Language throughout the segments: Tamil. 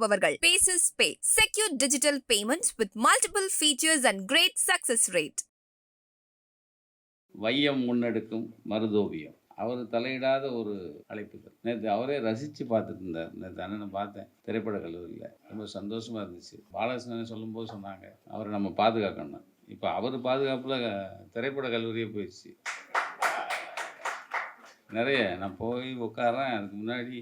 வாங்குபவர்கள். Bases pay secure digital payment with multiple features and great success rate வையம் முன்னெடுக்கும் மருதோவியம். அவர் தலையிடாத ஒரு அழைப்புகள். நேற்று அவரே ரசித்து பார்த்துட்டு இருந்தார். நேற்று அண்ணனை பார்த்தேன். திரைப்பட கல்லூரியில் ரொம்ப சந்தோஷமாக இருந்துச்சு. பாலகிருஷ்ணன் சொல்லும்போது சொன்னாங்க. அவரை நம்ம பாதுகாக்கணும். இப்போ அவர் பாதுகாப்பில் திரைப்பட கல்லூரியே போயிடுச்சு. நிறைய நான் போய் உட்காரேன் அதுக்கு முன்னாடி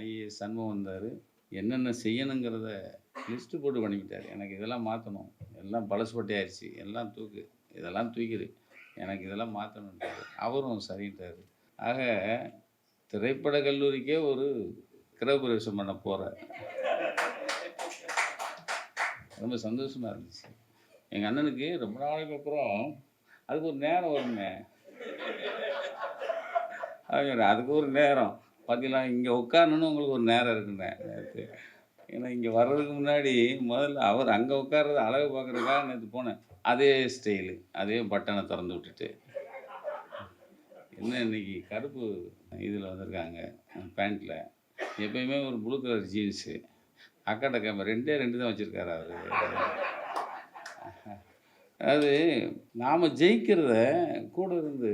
ஐஏஎஸ் சண்முகம் வந்தார். என்னென்ன செய்யணுங்கிறத லிஸ்ட்டு போட்டு பண்ணிக்கிட்டார். எனக்கு இதெல்லாம் மாற்றணும் எல்லாம் பழசுபட்டி எல்லாம் தூக்கு. இதெல்லாம் தூக்கிடு. எனக்கு இதெல்லாம் மாற்றணுன்ட்டார் அவரும் சரின்ட்டார். ஆக திரைப்பட கல்லூரிக்கே ஒரு கிரகப்பிரவேசம் பண்ண போகிறேன் ரொம்ப சந்தோஷமாக இருந்துச்சு. எங்கள் அண்ணனுக்கு ரொம்ப நாளைக்கு அப்புறம் அதுக்கு ஒரு நேரம் வருமே. அவங்க அதுக்கு ஒரு நேரம். பார்த்தீங்களா இங்கே உட்காரணுன்னு உங்களுக்கு ஒரு நேரம் இருக்குண்ணே நேற்று ஏன்னா இங்கே வர்றதுக்கு முன்னாடி முதல்ல அவர் அங்கே உட்கார்றது அழகு பார்க்குறதுக்காக நேற்று போனேன். அதே ஸ்டைலு அதே பட்டனை திறந்து விட்டுட்டு. என்ன இன்னைக்கு கருப்பு இதில் வந்திருக்காங்க பேண்ட்டில் எப்பயுமே ஒரு ப்ளூ கலர் ஜீன்ஸு அக்காட்ட கேமரா ரெண்டே ரெண்டு தான் வச்சுருக்காரு அவர். அதாவது நாம் ஜெயிக்கிறத கூட இருந்து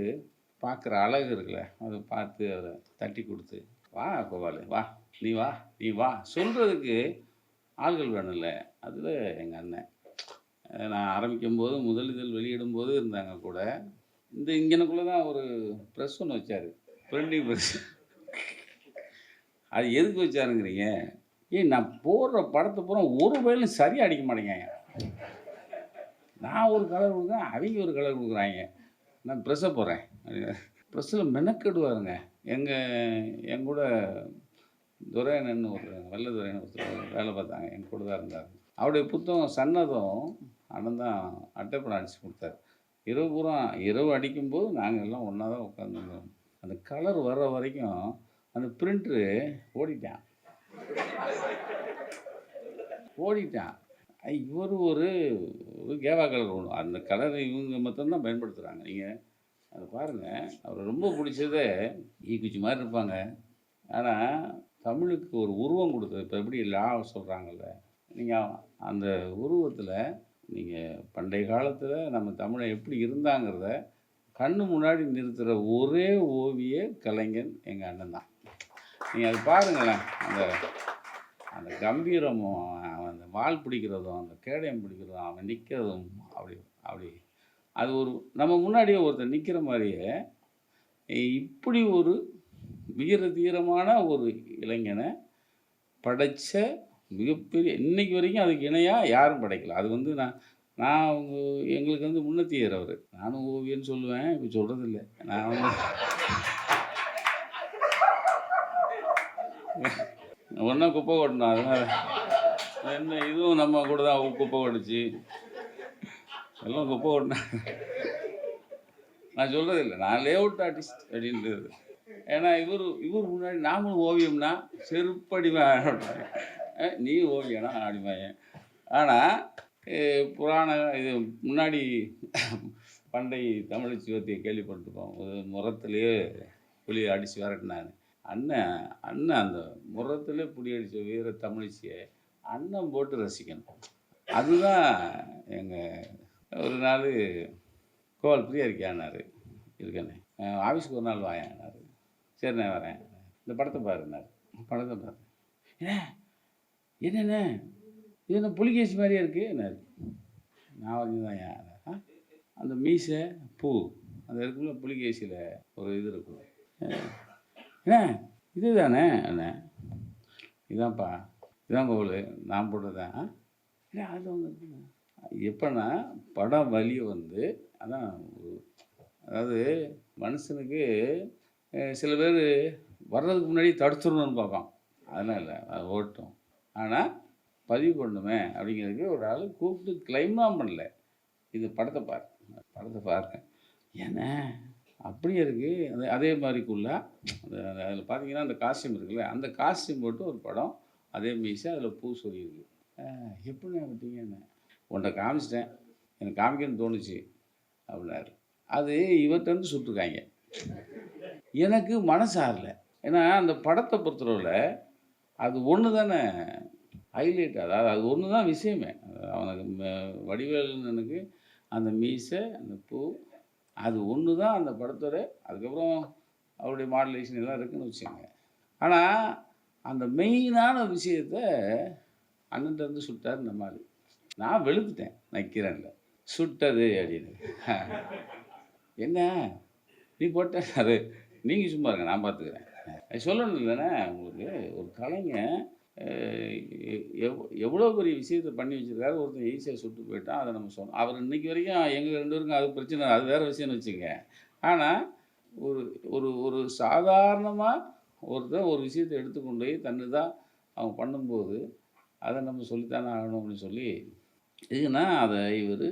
பார்க்குற அழகு இருக்குல்ல அதை பார்த்து அதை தட்டி கொடுத்து வா கோபால் வா நீ வா நீ வா. சொல்கிறதுக்கு ஆள்கள் வேணும்ல. அதில் எங்கள் அண்ணன். நான் ஆரம்பிக்கும் போது முதல் இதழ் வெளியிடும் போது இருந்தாங்க கூட இந்த இங்கனக்குள்ளே தான் ஒரு ப்ரெஸ் ஒன்று வச்சார். பிரிண்டிங் ப்ரெஸ் அது எதுக்கு வச்சாருங்கிறீங்க? ஏய் நான் போடுற படத்தை பூரா ஒரு வயலும் சரியாக அடிக்க மாட்டேங்க நான் ஒரு கலர் கொடுக்குறேன் அவங்க ஒரு கலர் கொடுக்குறாங்க. நான் ப்ரெஸ்ஸை போடுறேன். ப்ரெஸ்ஸில் மெனக்கெடுவாருங்க. எங்கள் என் கூட துரையனன்னு ஒரு வெள்ள ஒருத்தர் வேலை பார்த்தாங்க. என் கூட தான் இருந்தார். அவருடைய புத்தகம் சன்னதம் அண்ணன் தான் அட்டைப்படம் அடித்து கொடுத்தாரு. இரவு பூரா இரவு அடிக்கும்போது நாங்கள் எல்லாம் ஒன்றா தான் உட்காந்துருந்தோம் அந்த கலர் வர்ற வரைக்கும் அந்த பிரிண்ட்ரு ஓடிட்டான். ஓடிட்டான். இவர் ஒரு ஒரு கேவா கலர் ஒன்று அந்த கலரை இவங்க மட்டும்தான் பயன்படுத்துகிறாங்க நீங்கள் அதை பாருங்கள் அவர் ரொம்ப பிடிச்சதே ஈக்குச்சி மாதிரி இருப்பாங்க. ஆனால் தமிழுக்கு ஒரு உருவம் கொடுத்தது. இப்போ எப்படி லா சொல்கிறாங்கல்ல நீங்கள் அந்த உருவத்தில் நீங்கள் பண்டைய காலத்தில் நம்ம தமிழை எப்படி இருந்தாங்கிறத கண்ணு முன்னாடி நிறுத்துகிற ஒரே ஓவிய கலைஞன் எங்கள் அண்ணன் தான். நீங்கள் அது பாருங்களேன். அந்த அந்த கம்பீரமும் அவன் அந்த வால் பிடிக்கிறதும் அந்த கேடயம் பிடிக்கிறதும் அவன் நிற்கிறதும் அப்படி அப்படி அது ஒரு நம்ம முன்னாடியே ஒருத்தர் நிற்கிற மாதிரியே இப்படி ஒரு வீர தீரமான ஒரு இளைஞனை படைச்ச மிகப்பெரிய இன்னைக்கு வரைக்கும் அதுக்கு இணையாக யாரும் படைக்கல. அது வந்து நான் நான் அவங்க எங்களுக்கு வந்து முன்னத்தியர் அவர். நானும் ஓவியன்னு சொல்லுவேன் இப்போ சொல்கிறதில்ல நான் வந்து ஒன்றா குப்பை கொட்டணும் அதனால். என்ன இதுவும் நம்ம கூட தான் குப்பை கொட்டுச்சு. எல்லாம் குப்பை கொட்டினேன் நான் சொல்கிறது இல்லை நான் லேஅவுட் ஆர்டிஸ்ட் அப்படின்றது. ஏன்னா இவர் இவர் முன்னாடி நாமளும் ஓவியம்னா செருப்படிமை நீ ஓவியனா அடிமையன் ஆனால் புராண இது முன்னாடி பண்டை தமிழ் சிவத்தையை கேள்விப்பட்டிருப்போம். ஒரு முரத்துலேயே புலி அடித்து விரட்டினாரு. அண்ணன் அண்ணன் அந்த முரத்திலே புலி அடித்த வீர தமிழிச்சியை அண்ணன் போட்டு ரசிக்கணும். அதுதான் எங்கள் ஒரு நாள் கோவால் ஃப்ரீயாக இருக்கியானாரு இருக்கேண்ணே ஆஃபீஸ்க்கு ஒரு நாள் வாயானாரு சரிண்ணே வரேன். இந்த படத்தை பாருன்னாரு படத்தை பாரு. ஏ என்னண்ணே இது என்ன புலிகேசி மாதிரியே இருக்குது என்னாரு. நான் வரைஞ்சதான் ஏன் ஆ? அந்த மீசை பூ அந்த இருக்குள்ள புலிகேசியில் ஒரு இது இருக்கும். என்ன? இது தானே அண்ணே இதான்ப்பா இதான் கோவில் நான் போட்டதான் இல்லை அது வந்து எப்போனா படம் வலி வந்து அதான் அதாவது மனுஷனுக்கு சில பேர் வர்றதுக்கு முன்னாடி தடுத்துடணும்னு பார்ப்பான். அதெல்லாம் இல்லை அது ஓட்டும். ஆனால் பதிவு பண்ணுமே அப்படிங்கிறதுக்கு ஒரு ஆள் கூப்பிட்டு கிளைம்லாம் பண்ணல. இது படத்தை பாரு படத்தை பாருங்க. ஏன்னா அப்படியே இருக்குது அது அதே மாதிரிக்குள்ளே அந்த அதில் பார்த்தீங்கன்னா அந்த காஸ்டியூம் இருக்குல்ல அந்த காஸ்டியூம் போட்டு ஒரு படம் அதே மீசை அதில் பூ சொல்லியிருக்கு எப்படி விட்டீங்கன்னு உன்னை காமிச்சிட்டேன். எனக்கு காமிக்கணும்னு தோணுச்சு அப்படின்னாரு. அது இவர்கிட்டருந்து சுட்டுருக்காங்க. எனக்கு மனசு ஏன்னா அந்த படத்தை பொறுத்தளவில் அது ஒன்று தானே ஹைலைட் அதாவது அது ஒன்று தான் விஷயமே. அவனுக்கு வடிவேலனுக்கு அந்த மீசை அந்த பூ அது ஒன்று தான் அந்த படத்தோட அதுக்கப்புறம் அவருடைய மாடலேஷன் எல்லாம் இருக்குன்னு வச்சுக்கோங்க. ஆனால் அந்த மெயினான விஷயத்த அண்ணன்ட்ட இருந்து சுட்டார் நம்ம மாதிரி நான் வெளுத்துட்டேன் நக்கிறேன்ல சுட்டது அப்படின்னு. என்ன? நீ போட்ட அது நீங்கள் சும்மா இருங்க நான் பார்த்துக்கிறேன். அது சொல்லணும் இல்லைண்ணே உங்களுக்கு? ஒரு கலைஞன் எவ் எவ்வளோ பெரிய விஷயத்தை பண்ணி வச்சுருக்காரு ஒருத்தன் ஈஸியாக சுட்டு போயிட்டான் அதை நம்ம சொன்னோம் அவர் இன்னைக்கு வரைக்கும் எங்கள் ரெண்டு பேருக்கும் அது பிரச்சனை அது வேறு விஷயம்னு வச்சுங்க ஆனால் ஒரு ஒரு ஒரு சாதாரணமாக ஒருத்தர் ஒரு விஷயத்தை எடுத்துக்கொண்டு போய் தன்னு தான் அவன் பண்ணும்போது அதை நம்ம சொல்லித்தானே ஆகணும் அப்படின்னு சொல்லி இதுனா அதை இவர்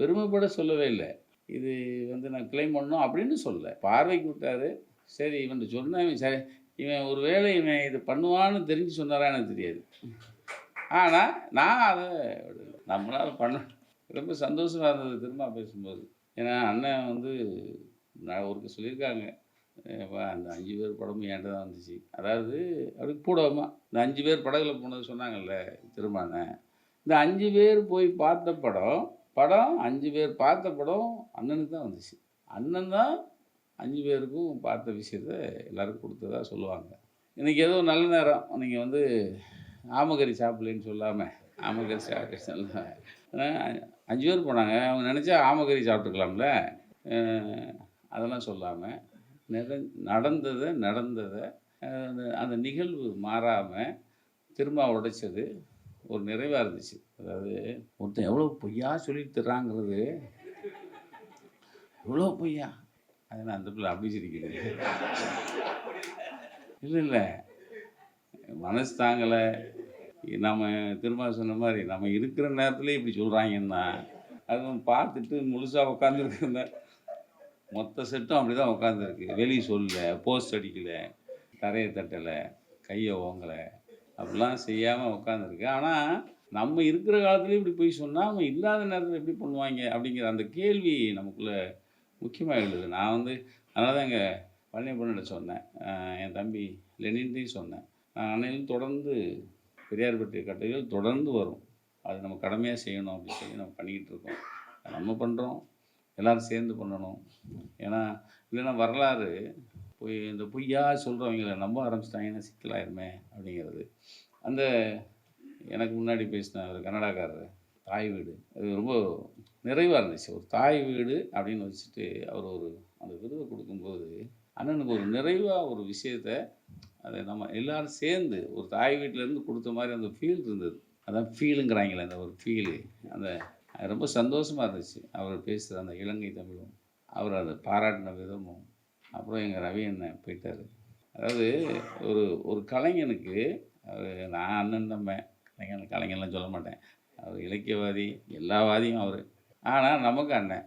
பெருமைப்பட சொல்லவே இல்லை. இது வந்து நான் கிளைம் பண்ணணும் அப்படின்னு சொல்லலை. பார்வைக்கு விட்டாரு சரி இவன் சொன்ன இவன் சரி இவன் ஒரு வேளை இவன் இது பண்ணுவான்னு தெரிஞ்சு சொன்னாரா எனக்கு தெரியாது. ஆனால் நான் அதை நம்மளால் நம்மளால பண்ண ரொம்ப சந்தோஷமாக இருந்தது திரும்ப பேசும்போது. ஏன்னா அண்ணன் வந்து நான் ஒருக்க சொல்லியிருக்காங்க. அந்த அஞ்சு பேர் படமும் என்கிட்ட தான் வந்துச்சு. அதாவது அப்படி கூடமா இந்த அஞ்சு பேர் படகுல போனது சொன்னாங்கல்ல திருமான இந்த அஞ்சு பேர் போய் பார்த்த படம் படம் அஞ்சு பேர் பார்த்த படம் அண்ணனுக்கு தான் வந்துச்சு. அண்ணன் தான் அஞ்சு பேருக்கும் பார்த்த விஷயத்த எல்லாருக்கும் கொடுத்ததா சொல்லுவாங்க. இன்றைக்கி ஏதோ நல்ல நேரம். நீங்கள் வந்து ஆமகரி சாப்பிடலன்னு சொல்லாமல் ஆமகரி சாப்பிட்டு அஞ்சு பேர் போனாங்க. அவங்க நினச்சா ஆமகரி சாப்பிட்டுக்கலாம்ல. அதெல்லாம் சொல்லாமல் நிற நடந்ததை நடந்ததை அந்த நிகழ்வு மாறாமல் திரும்ப உடைச்சது ஒரு நிறைவாக இருந்துச்சு. அதாவது ஒருத்தன் எவ்வளோ பொய்யா சொல்லிட்டு தர்றாங்கிறது. எவ்வளோ பொய்யா? அதை நான் அந்த பிள்ளை அப்படி சிரிக்கிறேன் இல்லை இல்லை. மனசு தாங்கலை. நம்ம திரும்ப சொன்ன மாதிரி நம்ம இருக்கிற நேரத்துலேயே இப்படி சொல்கிறாங்கன்னா அதுவும் பார்த்துட்டு முழுசாக உட்காந்துருக்குங்க மொத்த செட்டும் அப்படி தான் உட்காந்துருக்கு வெளியே சொல்லல போஸ்ட் அடிக்கலை தரையை தட்டலை கையை ஓங்கலை. அப்படிலாம் செய்யாமல் உட்காந்துருக்கு ஆனால் நம்ம இருக்கிற காலத்துலேயும் இப்படி போய் சொன்னால் அவங்க இல்லாத நேரத்தில் எப்படி பண்ணுவாங்க அப்படிங்கிற அந்த கேள்வி நமக்குள்ளே முக்கியமாக எழுது நான் வந்து அதனால தான் எங்கள் பழனி சொன்னேன். என் தம்பி லெனின்ட்டையும் சொன்னேன். நான் அன்னையிலும் தொடர்ந்து பெரியார் பெரியார்பட்டி கட்டுரைகள் தொடர்ந்து வரும். அது நம்ம கடமையாக செய்யணும் அப்படின்னு சொல்லி நம்ம பண்ணிக்கிட்டு இருக்கோம். நம்ம பண்ணுறோம் எல்லோரும் சேர்ந்து பண்ணணும். ஏன்னா இல்லைன்னா வரலாறு பொய் இந்த பொய்யா சொல்கிறவங்கள நம்ப ஆரம்பிச்சிட்டாங்கன்னா சிக்கலாயிருமே அப்படிங்கிறது. அந்த எனக்கு முன்னாடி பேசின ஒரு கன்னடாக்காரர் தாய் வீடு அது ரொம்ப நிறைவாக இருந்துச்சு. ஒரு தாய் வீடு அப்படின்னு வச்சுட்டு அவர் ஒரு அந்த விருதை கொடுக்கும்போது அண்ணனுக்கு ஒரு நிறைவாக ஒரு விஷயத்த அதை நம்ம எல்லாரும் சேர்ந்து ஒரு தாய் வீட்டிலேருந்து கொடுத்த மாதிரி அந்த ஃபீல் இருந்தது. அதான் ஃபீலுங்கிறாங்களே அந்த ஒரு ஃபீலு அந்த அது ரொம்ப சந்தோஷமாக இருந்துச்சு. அவர் பேசுகிற அந்த இலங்கை தமிழும் அவர் அதை பாராட்டின விதமும் அப்புறம் எங்கள் ரவி அண்ணன் போயிட்டார். அதாவது ஒரு ஒரு கலைஞனுக்கு அவர் நான் அண்ணன் தம்பேன் கலைஞன் கலைஞன்லாம் சொல்ல மாட்டேன். அவர் இலக்கியவாதி எல்லாவாதியும் அவர். ஆனால் நமக்கு அண்ணன்.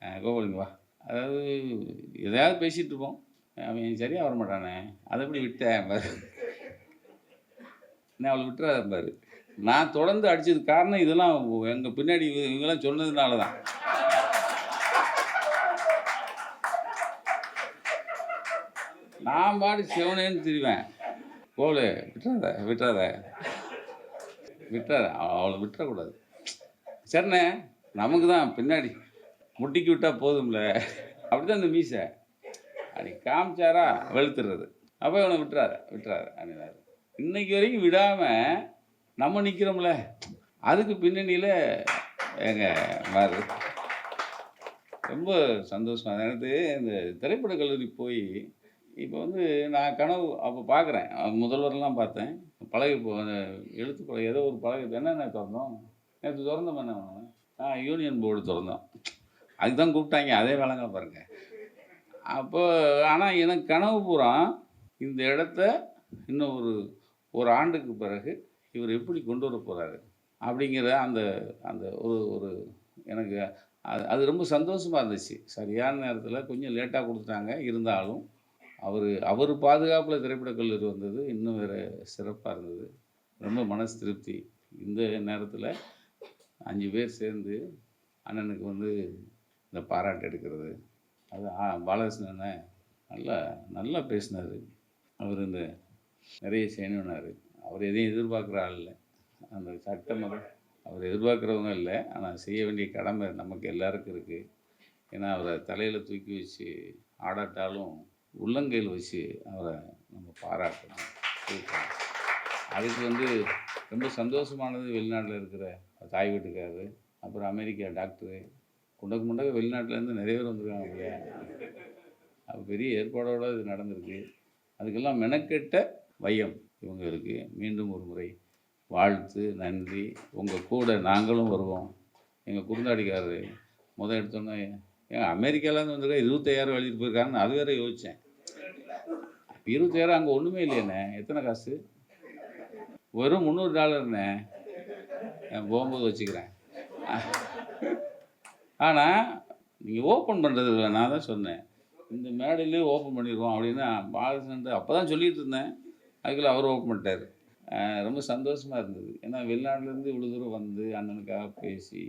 அஹ் கோபாலிங்க வா. அதாவது எதையாவது பேசிகிட்டு இருப்போம். அவன் சரியாக வர மாட்டானே அதை எப்படி விட்டேன் பாரு. நான் அவளை விட்டுறாத பாரு. நான் தொடர்ந்து அடித்தது காரணம் இதெல்லாம் எங்கள் பின்னாடி இவங்கெல்லாம் சொன்னதுனால தான் நான் பாடு சிவனேன்னு திரிவேன். போல விட்டுறாத விட்டுறாத. விட்டுறாத அவளை விட்டுறக்கூடாது. சரிண்ணே நமக்கு தான் பின்னாடி. முட்டிக்கு விட்டால் போதும்ல. அப்படிதான் இந்த மீசை. அப்படி காமிச்சாரா வெளுத்துறது. அப்போ இவனை விட்டுறாரு விட்டுறாரு அப்படின்னாரு. இன்னைக்கு வரைக்கும் விடாமல் நம்ம நிற்கிறோம்ல அதுக்கு பின்னணியில் எங்க மாறு ரொம்ப சந்தோஷம். எனக்கு இந்த திரைப்பட கல்லூரி போய் இப்போ வந்து நான் கனவு அப்போ பார்க்குறேன். முதல்வரெல்லாம் பார்த்தேன். பழகி போ எழுத்து பழகி ஏதோ ஒரு பழகி என்னென்ன திறந்தோம்? நேற்று திறந்தோம் என்ன ஆ யூனியன் போர்டு திறந்தோம். அதுக்கு தான் கூப்பிட்டாங்க. அதே வேலைங்க பாருங்கள் அப்போ ஆனால் எனக்கு கனவு பூரா இந்த இடத்த இன்னும் ஒரு ஒரு ஆண்டுக்கு பிறகு இவர் எப்படி கொண்டு வர போகிறாரு அப்படிங்கிற அந்த அந்த ஒரு ஒரு எனக்கு அது அது ரொம்ப சந்தோஷமாக இருந்துச்சு. சரியான நேரத்தில் கொஞ்சம் லேட்டாக கொடுத்துட்டாங்க. இருந்தாலும் அவர் அவர் பாதுகாப்பில் திரைப்படக் கல்லூரி வந்தது. இன்னும் வேறு சிறப்பாக இருந்தது. ரொம்ப மனசு திருப்தி. இந்த நேரத்தில் அஞ்சு பேர் சேர்ந்து அண்ணனுக்கு வந்து இந்த பாராட்டு எடுக்கிறது. அது பாலகிருஷ்ணன் நல்லா நல்லா பேசினார். அவர் இந்த நிறைய செய்யணுன்னார் அவர் எதையும் எதிர்பார்க்குற ஆள் இல்லை. அந்த சட்டம் அவர் எதிர்பார்க்குறவங்க இல்லை. ஆனால் செய்ய வேண்டிய கடமை நமக்கு எல்லாருக்கும் இருக்குது ஏன்னா அவரை தலையில் தூக்கி வச்சு ஆடாட்டாலும் உள்ளங்கையில் வச்சு அவரை நம்ம பாராட்டணும். கொடுக்கணும். அதுக்கு வந்து ரொம்ப சந்தோஷமானது வெளிநாட்டில் இருக்கிற தாய் வீட்டுக்காரரு அப்புறம் அமெரிக்கா டாக்டரு. குண்டக்கு முண்டக்க வெளிநாட்டிலேருந்து நிறைய பேர் வந்திருக்காங்க இல்லையா? அது பெரிய ஏற்பாடோட இது நடந்திருக்கு. அதுக்கெல்லாம் மெனக்கெட்ட வையம் இவங்க இருக்குது மீண்டும் ஒரு முறை வாழ்த்து நன்றி. உங்கள் கூட நாங்களும் வருவோம். எங்கள் குறுந்தாடிக்காரரு முதல் எடுத்தோன்னே ஏன் அமெரிக்காலேருந்து வந்திருக்கா இருபத்தையாயிரம் எழுதிட்டு போயிருக்காங்கன்னு அது வேற யோசித்தேன் இருபத்தாயிரம் அங்கே ஒன்றுமே இல்லையண்ணே. எத்தனை காசு? வெறும் முந்நூறு டாலர்ண்ணே. நான் போகும்போது வச்சுக்கிறேன். ஆனால் நீங்கள் ஓப்பன் பண்ணுறது இல்லை நான் தான் சொன்னேன். இந்த மேடையிலே ஓப்பன் பண்ணிடுவோம் அப்படின்னு பாலசன் அப்போ தான் சொல்லிட்டு இருந்தேன். அதுக்குள்ள அவர் ஓப்பன் பண்ணிட்டார். ரொம்ப சந்தோஷமாக இருந்தது. ஏன்னா வெளிநாட்டிலேருந்து இவ்வளோ தூரம் வந்து அண்ணனுக்காக பேசி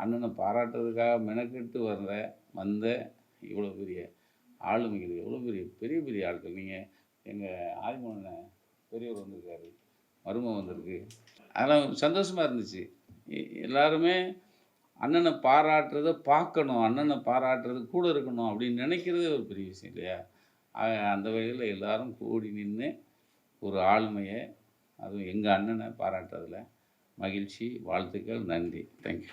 அண்ணனை பாராட்டுறதுக்காக மெனக்கெட்டு வர்ற வந்த இவ்வளோ பெரிய ஆளுமைகள் எவ்வளோ பெரிய பெரிய பெரிய ஆட்கள். நீங்கள் எங்கள் ஆதிமோன பெரியவர் வந்திருக்காரு மருமம் வந்திருக்கு. அதெல்லாம் சந்தோஷமாக இருந்துச்சு. எல்லாருமே அண்ணனை பாராட்டுறத பார்க்கணும் அண்ணனை பாராட்டுறது கூட இருக்கணும் அப்படின்னு நினைக்கிறதே ஒரு பெரிய விஷயம் இல்லையா? அந்த வகையில் எல்லாரும் கூடி நின்று ஒரு ஆளுமையை அதுவும் எங்கள் அண்ணனை பாராட்டுறதில் மகிழ்ச்சி வாழ்த்துக்கள் நன்றி. தேங்க்யூ